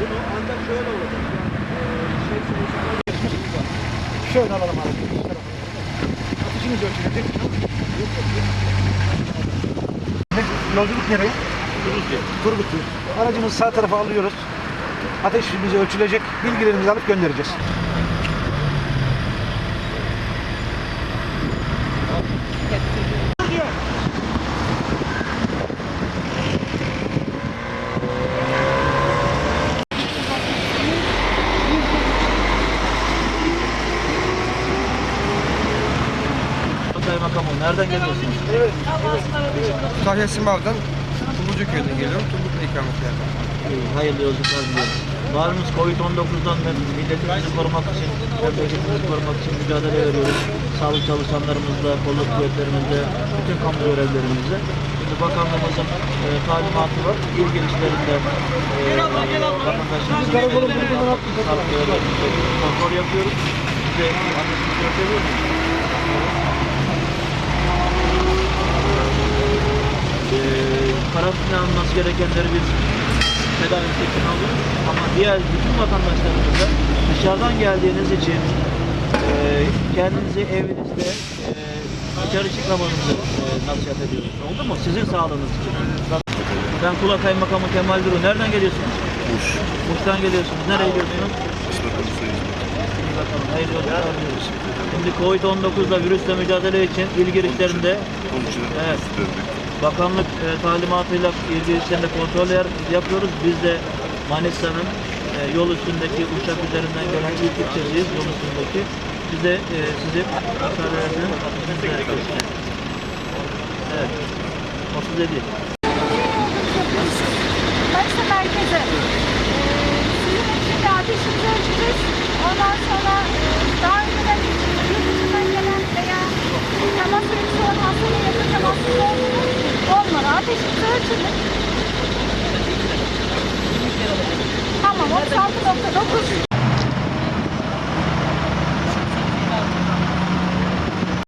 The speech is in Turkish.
Bunu ancak şöyle olacak. Ee, şey. Şöyle alalım abi. Atışımız ölçülecek. Yok yok. Yolculuk nereye? Turgutlu. Turgutlu. Aracımızı sağ tarafa alıyoruz. Ateşimiz ölçülecek. Bilgilerimizi alıp göndereceğiz. Kaymakamım nereden geliyorsunuz? Tahya Simav'dan Tumlucu köyünden geliyorum. Tumluklu ikamet yerden. Hayırlı yolculuklar diliyorum. Malumuz Covid-19'dan ve milletimizi korumak için, memleketimizi korumak için mücadele veriyoruz. Sağlık çalışanlarımızla, kolluk kuvvetlerimizle, bütün kamu görevlerimizle. Şimdi bakanlığımızın e, talimatı var. İl girişlerinde e, vatandaşımızın sağlık görevlerimizle kontrol yapıyoruz. Biz de anlaşılmış yapıyoruz. e, karantina alınması gerekenleri biz tedavi şeklinde alıyoruz. Ama diğer bütün vatandaşlarımıza dışarıdan geldiğiniz için e, kendinizi evinizde e, dışarı çıkmamanızı e, nasihat ediyoruz. Oldu mu? Sizin sağlığınız için. Ben Kula Kaymakamı Kemal Duru. Nereden geliyorsunuz? Muş. Muş'tan geliyorsunuz. Nereye gidiyorsunuz? Bakalım. Hayırlı diliyoruz. Şimdi Covid-19'la virüsle mücadele için il girişlerinde Evet. Bakanlık e, talimatıyla ilgili işlerinde kontrol yapıyoruz. Biz de Manisa'nın e, yol üstündeki uçak üzerinden gelen ilk ilçesiyiz yol üstündeki. Biz de e, sizi Antalya'nın ateşinize göstereceğiz. Evet. 37. Manisa merkeze. Ee, sizin için de ateşimizi ölçeceğiz. Ondan sonra Ateşimizi ölçülür. Tamam 36.9